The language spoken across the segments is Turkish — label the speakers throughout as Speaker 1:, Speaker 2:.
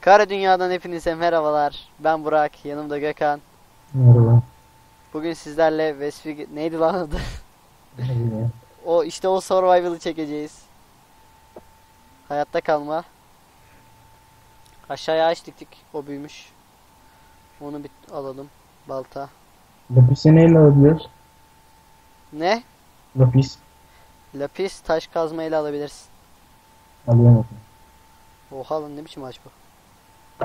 Speaker 1: Kara Dünya'dan hepinize merhabalar. Ben Burak, yanımda Gökhan.
Speaker 2: Merhaba.
Speaker 1: Bugün sizlerle Westfig neydi lan adı? O işte o survival'ı çekeceğiz. Hayatta kalma. Aşağıya ağaç diktik. O büyümüş. Onu bir alalım. Balta.
Speaker 2: Lapisi neyle alabiliyoruz?
Speaker 1: Ne?
Speaker 2: Lapis.
Speaker 1: Lapis taş kazmayla alabilirsin.
Speaker 2: Alıyorum
Speaker 1: Oha lan ne biçim ağaç bu?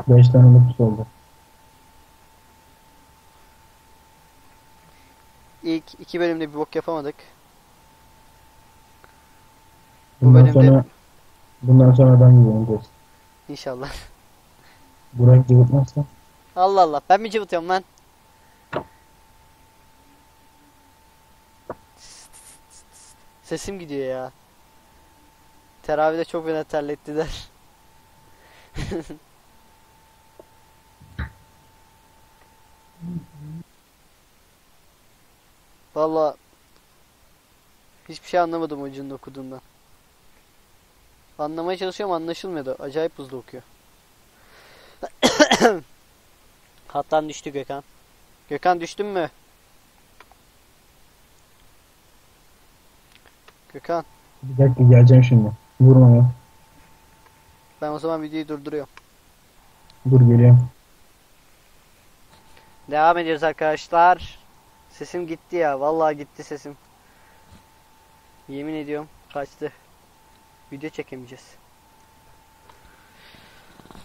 Speaker 2: 5 tane lapis oldu.
Speaker 1: İlk iki bölümde bir bok yapamadık. Bu
Speaker 2: Bundan
Speaker 1: bölümde
Speaker 2: sonra bundan sonra ben oynayacağız.
Speaker 1: inşallah.
Speaker 2: Burak cıvıtmazsa
Speaker 1: Allah Allah ben mi cıvıtıyorum lan? Sesim gidiyor ya. Teravide çok beni terlettiler. Valla hiçbir şey anlamadım ucunda okuduğundan. Anlamaya çalışıyorum anlaşılmıyordu. Acayip hızlı okuyor. Hattan düştü Gökhan. Gökhan düştün mü? Gökhan
Speaker 2: bir dakika geleceğim şimdi. Vurma ya.
Speaker 1: ben o zaman videoyu durduruyorum.
Speaker 2: Dur geliyorum.
Speaker 1: Devam ediyoruz arkadaşlar. Sesim gitti ya. Vallahi gitti sesim. Yemin ediyorum kaçtı. Video çekemeyeceğiz.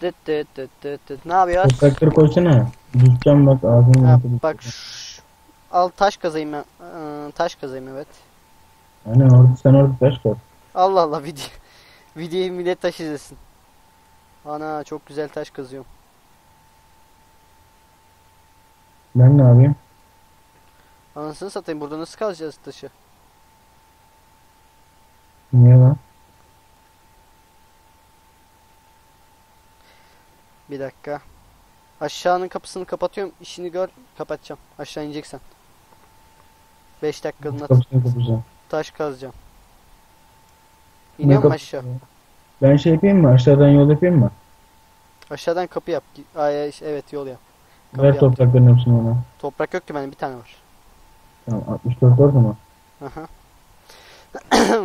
Speaker 1: Dıt dıt dıt dıt dıt. Ne yapıyoruz?
Speaker 2: Toprakları koysana. Düşeceğim bak ağzını
Speaker 1: Ha, bak şş, al taş kazayım ben. Ee, taş kazayım evet.
Speaker 2: Aynen orada sen orada taş koy.
Speaker 1: Allah Allah video. Videoyu millet taş izlesin. Ana çok güzel taş kazıyorum.
Speaker 2: Ben ne yapayım?
Speaker 1: Anasını satayım burada nasıl kazacağız taşı?
Speaker 2: Niye lan?
Speaker 1: Bir dakika. Aşağının kapısını kapatıyorum. İşini gör. Kapatacağım. Aşağı ineceksen. 5 dakikalığına
Speaker 2: Kapısını kapayacağım.
Speaker 1: taş kazacağım.
Speaker 2: Ne
Speaker 1: İniyor mu
Speaker 2: kapısı
Speaker 1: aşağı?
Speaker 2: ya? Ben şey yapayım mı? Aşağıdan yol yapayım mı?
Speaker 1: Aşağıdan kapı yap. Ay, ay, evet yol yap. Kapı
Speaker 2: Ver
Speaker 1: yaptım.
Speaker 2: toprakların hepsini ona.
Speaker 1: Toprak yok ki bende bir tane var.
Speaker 2: Tamam 64 orada mı?
Speaker 1: Aha.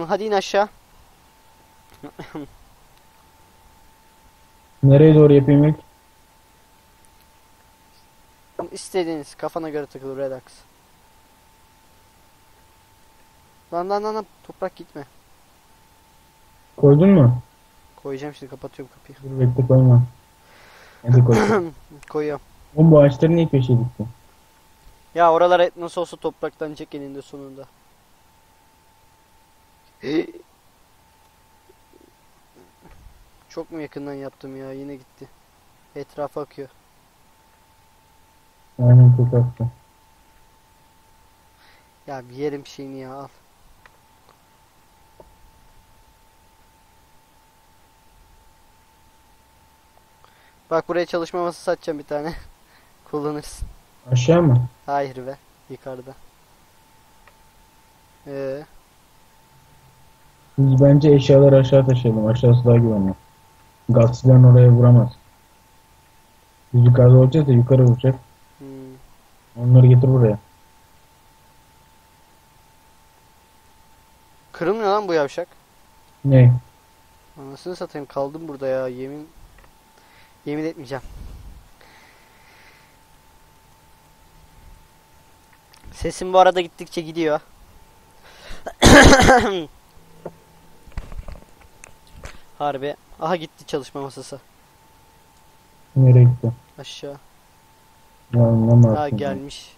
Speaker 1: Hadi in aşağı.
Speaker 2: Nereye doğru yapayım ilk?
Speaker 1: İstediğiniz kafana göre takılır relax. Lan lan lan lan toprak gitme.
Speaker 2: Koydun mu?
Speaker 1: Koyacağım şimdi kapatıyorum kapıyı.
Speaker 2: Dur bekle koyma. Hadi koy.
Speaker 1: Koyuyorum.
Speaker 2: Oğlum bu ağaçları niye köşeye diktin?
Speaker 1: Ya oralar et nasıl olsa topraklanacak eninde sonunda. Çok mu yakından yaptım ya yine gitti. Etrafa akıyor.
Speaker 2: Aynen çok attı.
Speaker 1: Ya bir yerim şeyini ya al. Bak buraya çalışma masası satacağım bir tane. Kullanırsın.
Speaker 2: Aşağı mı?
Speaker 1: Hayır be. Yukarıda. Ee,
Speaker 2: Biz bence eşyaları aşağı taşıyalım. Aşağısı daha güvenli. Gazçıların oraya vuramaz. Biz yukarıda olacağız da yukarı vuracak.
Speaker 1: hmm.
Speaker 2: Onları getir buraya.
Speaker 1: Kırılmıyor lan bu yavşak.
Speaker 2: Ne?
Speaker 1: Anasını satayım kaldım burada ya yemin yemin etmeyeceğim. Sesim bu arada gittikçe gidiyor. Harbi. Aha gitti çalışma masası.
Speaker 2: Nereye gitti?
Speaker 1: Aşağı.
Speaker 2: Ya ne
Speaker 1: Ha gelmiş.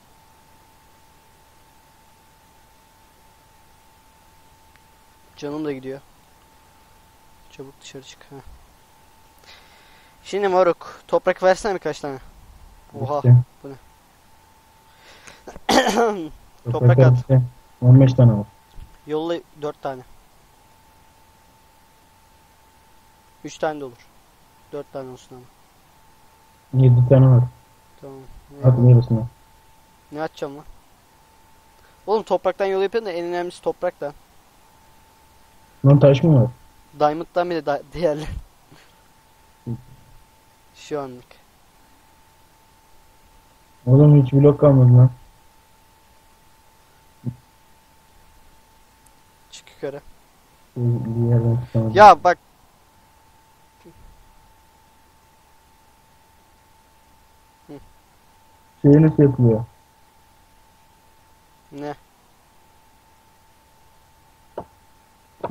Speaker 1: Canım da gidiyor. Çabuk dışarı çık. Ha. Şimdi moruk toprak versene birkaç tane. Oha.
Speaker 2: Bitti.
Speaker 1: Toprak at.
Speaker 2: bitti. 15 tane var.
Speaker 1: Yolla 4 tane. 3 tane de olur. 4 tane olsun ama.
Speaker 2: 7 tane var.
Speaker 1: Tamam.
Speaker 2: At yarısını.
Speaker 1: Ne atacağım lan? Oğlum topraktan yol yapıyorsun da en önemlisi toprak lan.
Speaker 2: Lan taş mı var?
Speaker 1: Diamond'dan bile da değerli. Şu anlık.
Speaker 2: Oğlum hiç blok kalmadı lan.
Speaker 1: Yukarı. Ya bak.
Speaker 2: Şey nasıl yapılıyor?
Speaker 1: Ne?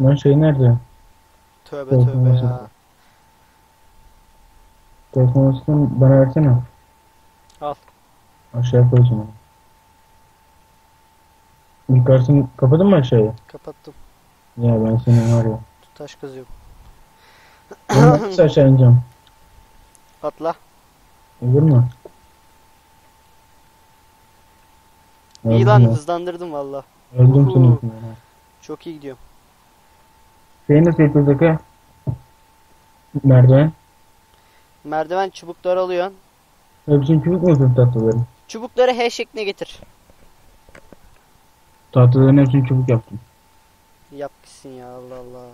Speaker 2: Lan şey nerede?
Speaker 1: Tövbe tövbe
Speaker 2: nasıl?
Speaker 1: ya.
Speaker 2: Teknolojisini bana versene.
Speaker 1: Al.
Speaker 2: Aşağı koyacağım onu. Yukarısını kapadın mı aşağıya?
Speaker 1: Kapattım.
Speaker 2: Ya ben senin var ya.
Speaker 1: Taş kazıyorum.
Speaker 2: Ben nasıl aşağı ineceğim?
Speaker 1: Atla.
Speaker 2: Olur mu?
Speaker 1: İyi lan
Speaker 2: ya.
Speaker 1: hızlandırdım valla.
Speaker 2: Öldüm
Speaker 1: Uhu.
Speaker 2: ha.
Speaker 1: Çok iyi gidiyorum.
Speaker 2: Şey nasıl yapıyorduk ha? Merdiven.
Speaker 1: Merdiven çubukları alıyorsun.
Speaker 2: Hepsini çubuk mu yapıyorsun tahtaları?
Speaker 1: Çubukları H şekline getir.
Speaker 2: Tahtaların hepsini çubuk yaptım.
Speaker 1: Yap gitsin ya Allah Allah.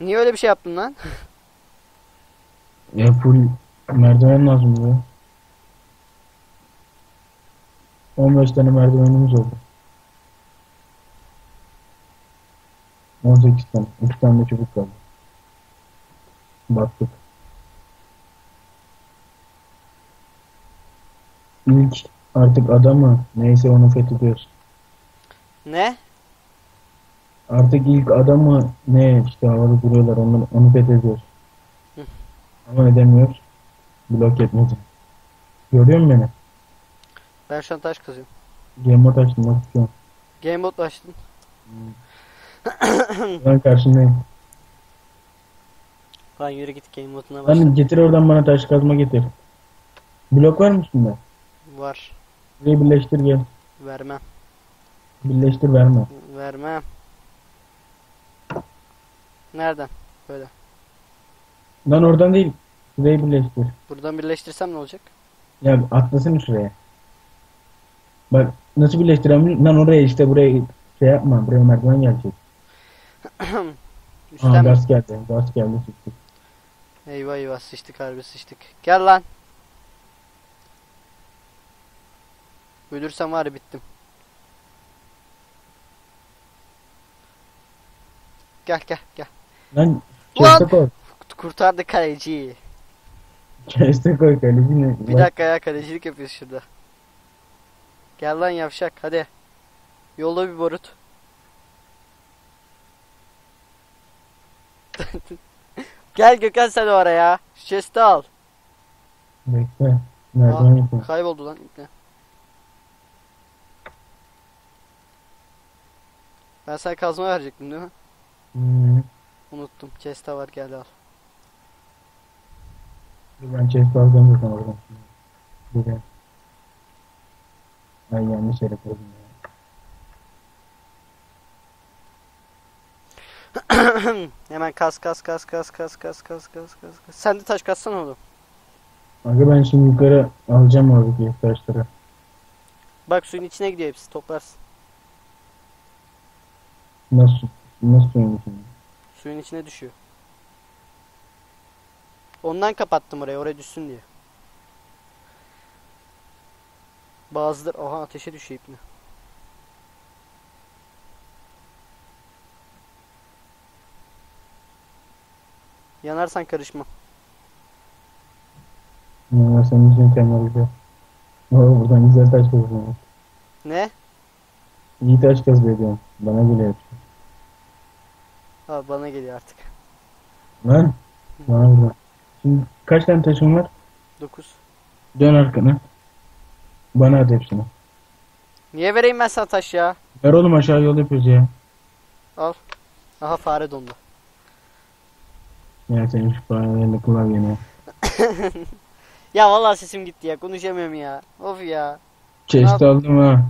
Speaker 1: Niye öyle bir şey yaptın lan?
Speaker 2: Ya full merdiven lazım buraya. 15 tane merdivenimiz oldu. 18 tane. 2 tane de çubuk kaldı. Baktık. İlk artık adamı neyse onu fethediyoruz.
Speaker 1: Ne?
Speaker 2: Artık ilk adamı ne işte havada duruyorlar onu, onu fethediyoruz.
Speaker 1: Hı.
Speaker 2: Ama edemiyoruz. Blok etmedi. Görüyor musun beni?
Speaker 1: Ben şu an taş kazıyorum.
Speaker 2: Game mode açtım bak şu an.
Speaker 1: Game mode açtın.
Speaker 2: Ben karşındayım.
Speaker 1: Lan yürü git game mode'una başla.
Speaker 2: Lan getir oradan bana taş kazma getir. Blok var mı üstünde?
Speaker 1: Var.
Speaker 2: Burayı birleştir gel.
Speaker 1: Vermem.
Speaker 2: Birleştir verme.
Speaker 1: Vermem. Nereden? Böyle.
Speaker 2: Lan oradan değil. Burayı birleştir.
Speaker 1: Buradan birleştirsem ne olacak?
Speaker 2: Ya atlasın şuraya. Bak nasıl birleştiremiyorum? Lan oraya işte buraya şey yapma. Buraya merdiven gelecek. Aa
Speaker 1: Üstten
Speaker 2: gaz geldi. Gaz geldi çıktı.
Speaker 1: Eyvah eyvah sıçtık harbi sıçtık. Gel lan. Ölürsem var ya bittim. Gel gel gel.
Speaker 2: Lan chest'e koy.
Speaker 1: Kurtardı kaleciyi.
Speaker 2: Chest'e koy kalecini.
Speaker 1: Bir dakika ya kalecilik yapıyoruz şurada. Gel lan yavşak hadi. Yolla bir barut. Gel Gökhan sen oraya. Şu chest'i al.
Speaker 2: Bekle. Merdiven yapayım.
Speaker 1: Kayboldu lan ipne. Ben sana kazma verecektim değil mi?
Speaker 2: Hmm.
Speaker 1: Unuttum. Chest'e var gel al.
Speaker 2: Ben chest alacağım zaten oradan. Buraya. Ay yanlış yere koydum ya.
Speaker 1: Hemen kas kas kas kas kas kas kas kas kas kas. Sen de taş kassana oğlum.
Speaker 2: Aga ben şimdi yukarı alacağım oradaki taşları.
Speaker 1: Bak suyun içine gidiyor hepsi toplarsın.
Speaker 2: Nasıl? Nasıl suyun içinde?
Speaker 1: Suyun içine düşüyor. Ondan kapattım orayı oraya düşsün diye. Bazıları oha ateşe düşüyor ipne. Yanarsan karışma.
Speaker 2: Ya senin için kemer güzel. Oo buradan güzel taş kazıyor.
Speaker 1: Ne?
Speaker 2: İyi taş kazıyor diyorum. Bana geliyor.
Speaker 1: Ha bana geliyor artık.
Speaker 2: Lan. Buradan. Şimdi kaç tane taşın var?
Speaker 1: 9.
Speaker 2: Dön arkana. Bana at hepsini.
Speaker 1: Niye vereyim ben sana taş ya?
Speaker 2: Ver oğlum aşağı yol yapıyoruz ya.
Speaker 1: Al. Aha fare dondu.
Speaker 2: Ya senin şu paralelinde klavyeni.
Speaker 1: Ya vallahi sesim gitti ya. Konuşamıyorum ya. Of ya.
Speaker 2: Chest aldım ha.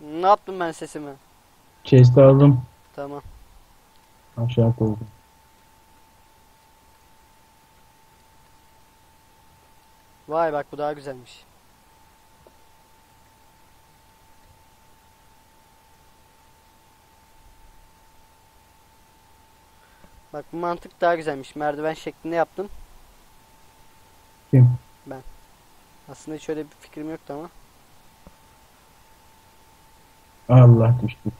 Speaker 1: Ne yaptım ben sesimi?
Speaker 2: Chest aldım.
Speaker 1: Tamam.
Speaker 2: Aşağı koydum.
Speaker 1: Vay bak bu daha güzelmiş. Bak bu mantık daha güzelmiş. Merdiven şeklinde yaptım.
Speaker 2: Kim?
Speaker 1: Aslında hiç öyle bir fikrim yoktu ama.
Speaker 2: Allah düştü.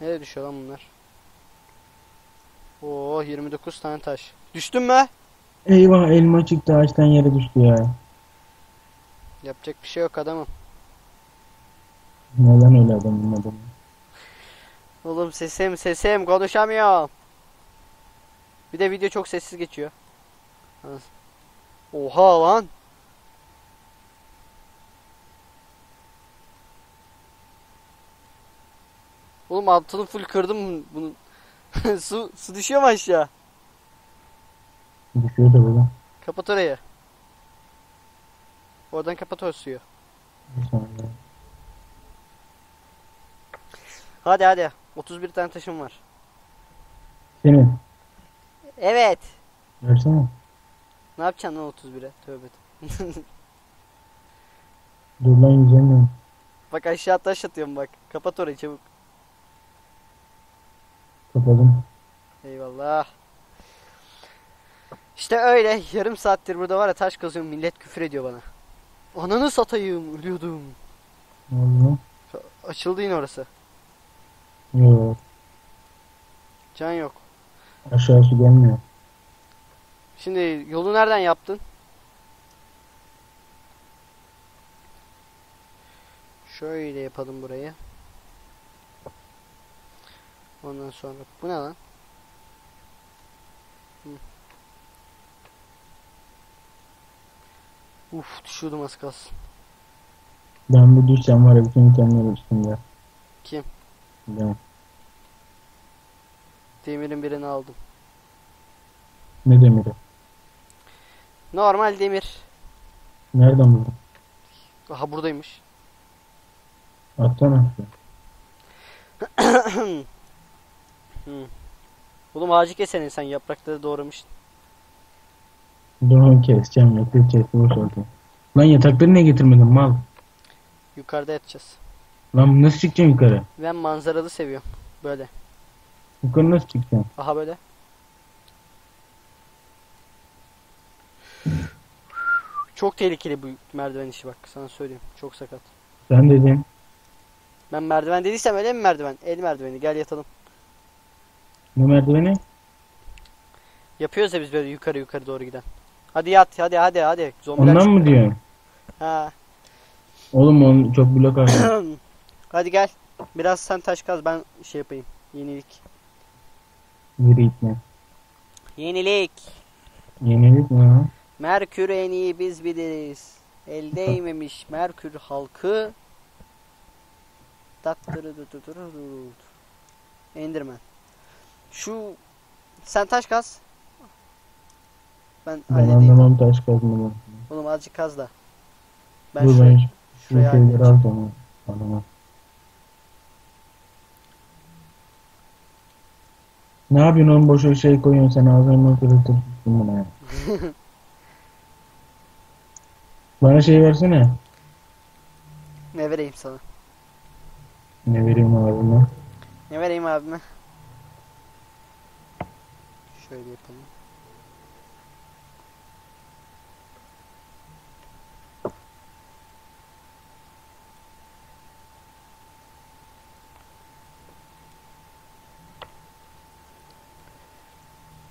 Speaker 1: Nereye düşüyor lan bunlar? Oo 29 tane taş. Düştün mü?
Speaker 2: Eyvah elma çıktı ağaçtan yere düştü ya.
Speaker 1: Yapacak bir şey yok adamım.
Speaker 2: Neden öyle adamın adamı?
Speaker 1: Oğlum sesim sesim konuşamıyorum. Bir de video çok sessiz geçiyor. Oha lan. Oğlum altını full kırdım bunu. su, su düşüyor mu aşağı?
Speaker 2: Düşüyor da böyle.
Speaker 1: Kapat orayı. Oradan kapat o suyu. Hadi hadi. 31 tane taşım var.
Speaker 2: Senin.
Speaker 1: Evet.
Speaker 2: Versene.
Speaker 1: Ne yapacaksın lan 31'e? Tövbe.
Speaker 2: Dur lan yüzemiyorum.
Speaker 1: Bak aşağı taş atıyorum bak. Kapat orayı çabuk.
Speaker 2: Kapadım.
Speaker 1: Eyvallah. İşte öyle yarım saattir burada var ya taş kazıyorum millet küfür ediyor bana. Ananı satayım ölüyordum.
Speaker 2: Ne oldu?
Speaker 1: Açıldı yine orası.
Speaker 2: Yok.
Speaker 1: Can yok.
Speaker 2: Aşağı su gelmiyor.
Speaker 1: Şimdi yolu nereden yaptın? Şöyle yapalım burayı. Ondan sonra bu ne lan? Hı. Uf düşüyordum az kalsın.
Speaker 2: Ben bir düşsem var ya bütün itemler üstünde.
Speaker 1: Kim?
Speaker 2: Ben.
Speaker 1: Demirin birini aldım.
Speaker 2: Ne demiri?
Speaker 1: Normal demir.
Speaker 2: Nereden buldun?
Speaker 1: Aha buradaymış.
Speaker 2: Atsana.
Speaker 1: Hı. Oğlum ağacı kesene sen yaprakları doğramışsın.
Speaker 2: Dur onu keseceğim. Yakır kes. Boş oldu. Lan yatakları niye getirmedin mal?
Speaker 1: Yukarıda yatacağız.
Speaker 2: Lan nasıl çıkacaksın yukarı?
Speaker 1: Ben manzaralı seviyorum. Böyle.
Speaker 2: Yukarı nasıl çıkacaksın?
Speaker 1: Aha böyle. Çok tehlikeli bu merdiven işi bak sana söyleyeyim. Çok sakat.
Speaker 2: Sen dedin.
Speaker 1: Ben merdiven dediysem öyle mi merdiven? El merdiveni gel yatalım.
Speaker 2: Ne merdiveni?
Speaker 1: Yapıyoruz ya biz böyle yukarı yukarı doğru giden. Hadi yat hadi hadi hadi. Zombiler
Speaker 2: Ondan mı
Speaker 1: çıktı.
Speaker 2: diyorsun?
Speaker 1: Ha.
Speaker 2: Oğlum onun çok blok aldı.
Speaker 1: hadi gel. Biraz sen taş kaz ben şey yapayım. Yenilik.
Speaker 2: Yürü gitme.
Speaker 1: Yenilik.
Speaker 2: Yenilik mi ha?
Speaker 1: Merkür en iyi biz biliriz. El değmemiş Merkür halkı. Enderman. Şu sen taş kaz. Ben
Speaker 2: Ben
Speaker 1: halledeyim.
Speaker 2: anlamam taş kazmadan.
Speaker 1: Oğlum azıcık kaz da. Ben
Speaker 2: Dur
Speaker 1: şuraya,
Speaker 2: ben şu
Speaker 1: şuraya
Speaker 2: şeyleri al sana. Anlamam. Ne yapıyorsun oğlum boşa şey koyuyorsun sen ağzına kırıltırsın buna ya. Bana şey versene.
Speaker 1: Ne vereyim sana?
Speaker 2: Ne vereyim abime?
Speaker 1: Ne vereyim abime? Şöyle yapalım.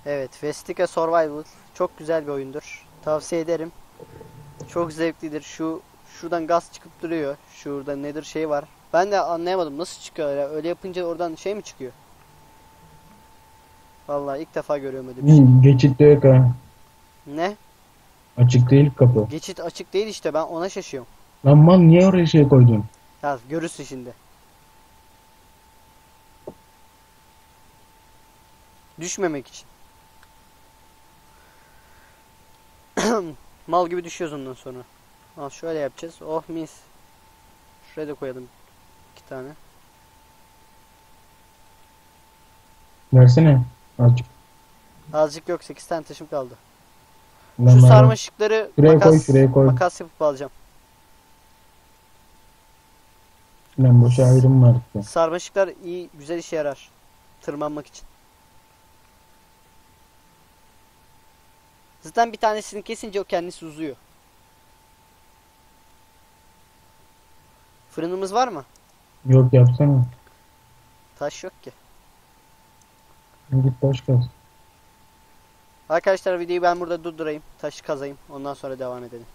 Speaker 1: Evet, Vestica Survival çok güzel bir oyundur. Tavsiye ederim. Çok zevklidir. Şu şuradan gaz çıkıp duruyor. Şurada nedir şey var. Ben de anlayamadım nasıl çıkıyor ya. Öyle yapınca oradan şey mi çıkıyor? Vallahi ilk defa görüyorum öyle bir şey.
Speaker 2: Hı, Geçit de yok ha.
Speaker 1: Ne?
Speaker 2: Açık değil kapı.
Speaker 1: Geçit açık değil işte ben ona şaşıyorum.
Speaker 2: Lan mal niye oraya şey koydun?
Speaker 1: Ya görürsün şimdi. Düşmemek için. Mal gibi düşüyoruz ondan sonra. Al şöyle yapacağız. Oh mis. Şuraya da koyalım iki tane.
Speaker 2: Versene. Açık.
Speaker 1: Azıcık yok 8 tane taşım kaldı.
Speaker 2: Lan
Speaker 1: Şu sarmaşıkları
Speaker 2: Şuraya
Speaker 1: makas,
Speaker 2: koy, şuraya koy.
Speaker 1: makas yapıp alacağım.
Speaker 2: Lan boşa ayrım var işte.
Speaker 1: Sarmaşıklar iyi güzel işe yarar. Tırmanmak için. Zaten bir tanesini kesince o kendisi uzuyor. Fırınımız var mı?
Speaker 2: Yok yapsana.
Speaker 1: Taş yok ki.
Speaker 2: Git taş kaz.
Speaker 1: Arkadaşlar videoyu ben burada durdurayım. Taşı kazayım. Ondan sonra devam edelim.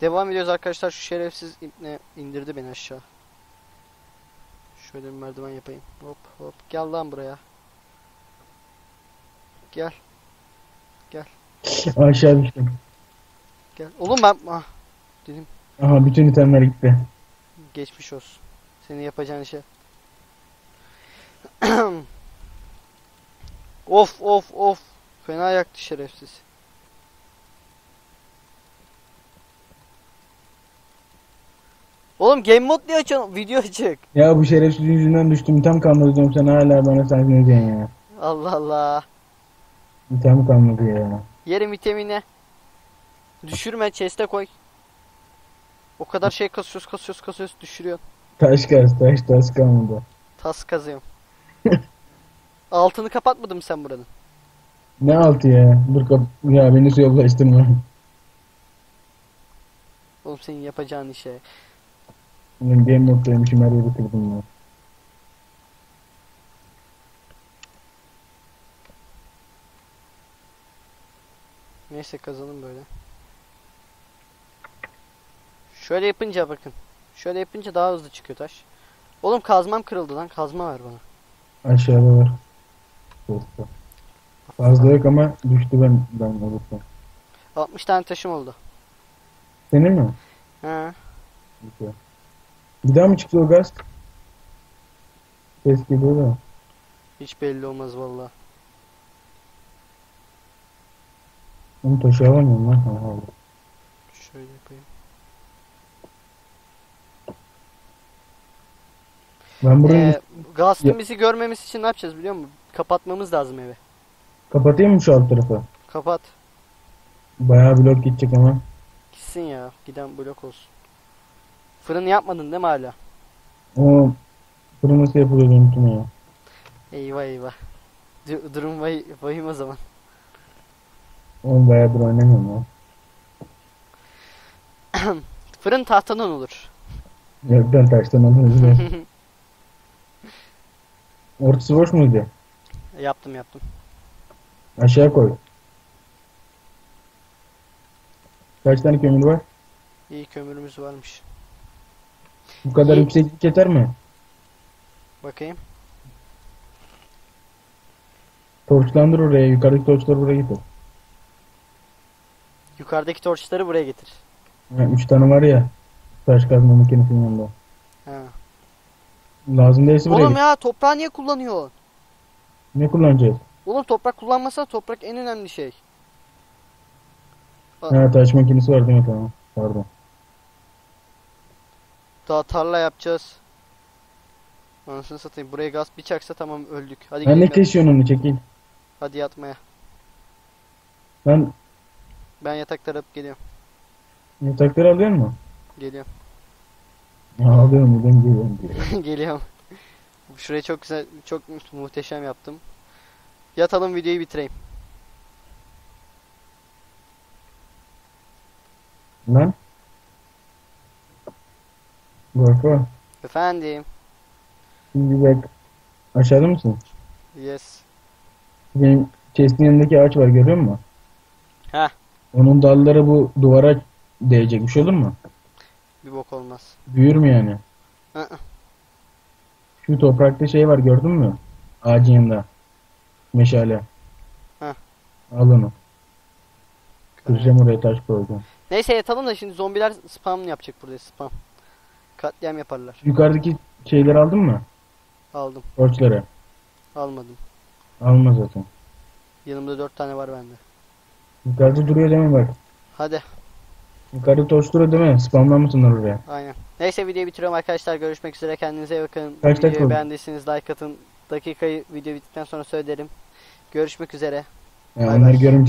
Speaker 1: Devam ediyoruz arkadaşlar. Şu şerefsiz ipne indirdi beni aşağı. Şöyle bir merdiven yapayım. Hop hop. Gel lan buraya. Gel.
Speaker 2: Aşağı düştüm.
Speaker 1: Gel. Oğlum ben... Ah. Dedim.
Speaker 2: Aha bütün itemler gitti.
Speaker 1: Geçmiş olsun. Senin yapacağın işe. of of of. Fena yaktı şerefsiz. Oğlum game mode diye açın. Video açık.
Speaker 2: Ya bu şerefsiz yüzünden düştüm. İtem kalmadı diyorum sen hala bana sen ne diyorsun ya.
Speaker 1: Allah Allah.
Speaker 2: İtem kalmadı ya.
Speaker 1: Yerim itemini. Düşürme chest'e koy. O kadar şey kasıyoruz kasıyoruz kasıyoruz düşürüyor.
Speaker 2: Taş kaz taş taş kalmadı.
Speaker 1: Tas kazıyorum. Altını kapatmadın mı sen buranın?
Speaker 2: Ne altı ya? Dur kap ya beni suya bulaştırma.
Speaker 1: Oğlum senin yapacağın işe.
Speaker 2: Ben game moddaymışım her yeri bitirdim ya.
Speaker 1: Neyse kazanım böyle. Şöyle yapınca bakın. Şöyle yapınca daha hızlı çıkıyor taş. Oğlum kazmam kırıldı lan. Kazma ver bana.
Speaker 2: Aşağıda var. Posta. Fazla yok ama düştü ben ben olursa.
Speaker 1: 60 tane taşım oldu.
Speaker 2: Senin mi?
Speaker 1: Ha.
Speaker 2: Güzel. Bir daha mı çıktı o gaz? Ses geliyor da.
Speaker 1: Hiç belli olmaz vallahi.
Speaker 2: Onu taşı alamıyorum lan. Aldım.
Speaker 1: Şöyle yapayım.
Speaker 2: Ben burayı
Speaker 1: Ee, Gast'ın bizi görmemesi için ne yapacağız biliyor musun? Kapatmamız lazım evi.
Speaker 2: kapatayım mı şu alt tarafı?
Speaker 1: Kapat.
Speaker 2: Bayağı blok gidecek ama.
Speaker 1: Gitsin ya. Giden blok olsun. Fırın yapmadın değil mi hala?
Speaker 2: O fırın nasıl yapılıyor unuttum ya.
Speaker 1: Eyvah eyvah. Du- durum vay vahim o zaman.
Speaker 2: Oğlum bayağıdır oynamıyorum ya.
Speaker 1: Fırın tahtadan olur.
Speaker 2: Yok ben taştan alırız. Ortası boş muydu?
Speaker 1: Yaptım yaptım.
Speaker 2: Aşağı koy. Kaç tane kömür var?
Speaker 1: İyi kömürümüz varmış.
Speaker 2: Bu kadar
Speaker 1: İyi.
Speaker 2: yükseklik yeter mi?
Speaker 1: Bakayım.
Speaker 2: Torçlandır oraya. Yukarıdaki torçları buraya getir.
Speaker 1: Yukarıdaki torçları buraya getir.
Speaker 2: Ha, üç tane var ya. Taş kazma makinesinin yanında.
Speaker 1: Ha.
Speaker 2: Lazım değilse buraya
Speaker 1: Oğlum
Speaker 2: getir.
Speaker 1: ya toprağı niye kullanıyor?
Speaker 2: Ne kullanacağız?
Speaker 1: Oğlum toprak kullanmasa toprak en önemli şey.
Speaker 2: Ha taş makinesi var değil mi? Tamam. Pardon.
Speaker 1: Daha tarla yapacağız. Anasını satayım. Buraya gaz bir çaksa tamam öldük. Hadi
Speaker 2: Ha ne kesiyorsun onu çekil.
Speaker 1: Hadi yatmaya.
Speaker 2: Ben
Speaker 1: Ben yatakları alıp geliyorum.
Speaker 2: yatakları alıyor mu?
Speaker 1: Geliyorum.
Speaker 2: Ya alıyorum dedim geliyorum
Speaker 1: geliyorum. Şurayı çok güzel, çok mu- muhteşem yaptım. Yatalım videoyu bitireyim.
Speaker 2: Lan. Gorko.
Speaker 1: Efendim.
Speaker 2: Şimdi bak. Aşağıda mısın?
Speaker 1: Yes.
Speaker 2: Benim chest'in yanındaki ağaç var görüyor musun?
Speaker 1: Heh.
Speaker 2: Onun dalları bu duvara değecek bir şey olur mu?
Speaker 1: Bir bok olmaz.
Speaker 2: Büyür mü yani?
Speaker 1: Hı.
Speaker 2: Şu toprakta şey var gördün mü? Ağacın yanında. Meşale.
Speaker 1: Heh.
Speaker 2: Al onu. Kıracağım oraya taş koyacağım.
Speaker 1: Neyse yatalım da şimdi zombiler spam yapacak burada spam. Katliam yaparlar.
Speaker 2: Yukarıdaki şeyleri aldın mı?
Speaker 1: Aldım.
Speaker 2: Torçları.
Speaker 1: Almadım.
Speaker 2: Alma zaten.
Speaker 1: Yanımda dört tane var bende.
Speaker 2: Yukarıda duruyor değil mi bak?
Speaker 1: Hadi.
Speaker 2: Yukarıda torç duruyor değil mi? Spamlanmasınlar oraya.
Speaker 1: Aynen. Neyse videoyu bitiriyorum arkadaşlar. Görüşmek üzere. Kendinize iyi bakın.
Speaker 2: Kaç dakika
Speaker 1: Videoyu
Speaker 2: oldu?
Speaker 1: beğendiyseniz like atın. Dakikayı video bittikten sonra söylerim. Görüşmek üzere.
Speaker 2: Yani
Speaker 1: Bay
Speaker 2: onları
Speaker 1: bay.
Speaker 2: görünce